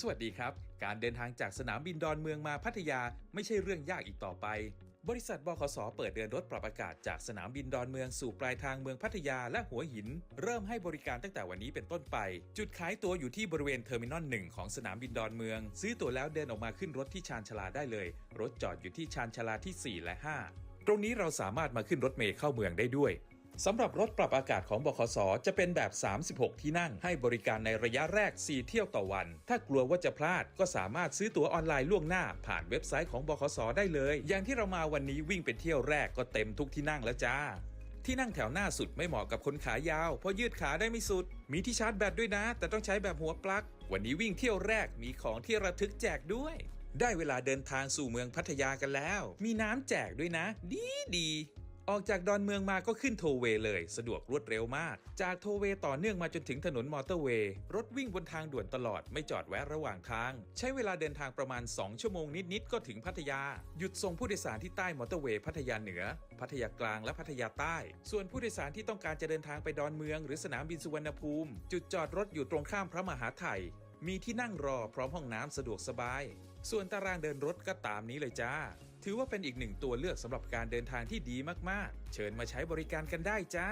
สวัสดีครับ การเดินทางจากสนามบินดอนเมืองมาพัทยาไม่ใช่เรื่องยากอีกต่อไป บริษัทบขสเปิดเดินรถปรับอากาศจากสนามบินดอนเมืองสู่ปลายทางเมืองพัทยาและหัวหิน เริ่มให้บริการตั้งแต่วันนี้เป็นต้นไป จุดขายตั๋วอยู่ที่บริเวณเทอร์มินอลหนึ่งของสนามบินดอนเมือง ซื้อตั๋วแล้วเดินออกมาขึ้นรถที่ชานชาลาได้เลย รถจอดอยู่ที่ชานชาลาที่ 4 และ 5 ตรงนี้เราสามารถมาขึ้นรถเมล์เข้าเมืองได้ด้วย สำหรับรถปรับอากาศของบขส จะเป็นแบบ 36 ที่นั่ง ให้บริการในระยะแรก 4 เที่ยวต่อวัน ถ้ากลัวว่าจะพลาดก็สามารถซื้อตั๋วออนไลน์ล่วงหน้า ผ่านเว็บไซต์ของบขส ได้เลย อย่างที่เรามาวันนี้วิ่งเป็นเที่ยวแรกก็เต็มทุกที่นั่งแล้วจ้า ที่นั่งแถวหน้าสุดไม่เหมาะกับคนขายาว เพราะยืดขาได้ไม่สุด มีที่ชาร์จแบตด้วยนะ แต่ต้องใช้แบบหัวปลั๊ก วันนี้วิ่งเที่ยวแรกมีของที่ระทึกแจกด้วยได้เวลาเดินทางสู่เมืองพัทยากันแล้ว มีน้ำแจกด้วยนะ ดีดี ออกจากดอนเมืองมาก็ขึ้นโทเวเลย สะดวกรวดเร็วมาก จากโทเวต่อเนื่องมาจนถึงถนนมอเตอร์เวย์ รถวิ่งบนทางด่วนตลอดไม่จอดแวะระหว่างทาง ใช้เวลาเดินทางประมาณ 2 ชั่วโมงนิด ๆ ก็ถึงพัทยา หยุดส่งผู้โดยสารที่ใต้มอเตอร์เวย์พัทยาเหนือ พัทยากลางและพัทยาใต้ ส่วนผู้โดยสารที่ต้องการจะเดินทางไปดอนเมือง หรือสนามบินสุวรรณภูมิ จุดจอดรถอยู่ตรงข้ามพระมหาไทยมีที่นั่งรอพร้อมห้องน้ำสะดวกสบาย ส่วนตารางเดินรถก็ตามนี้เลยจ้า ถือว่าเป็นอีกหนึ่งตัวเลือกสำหรับการเดินทางที่ดีมากๆ เชิญมาใช้บริการกันได้จ้า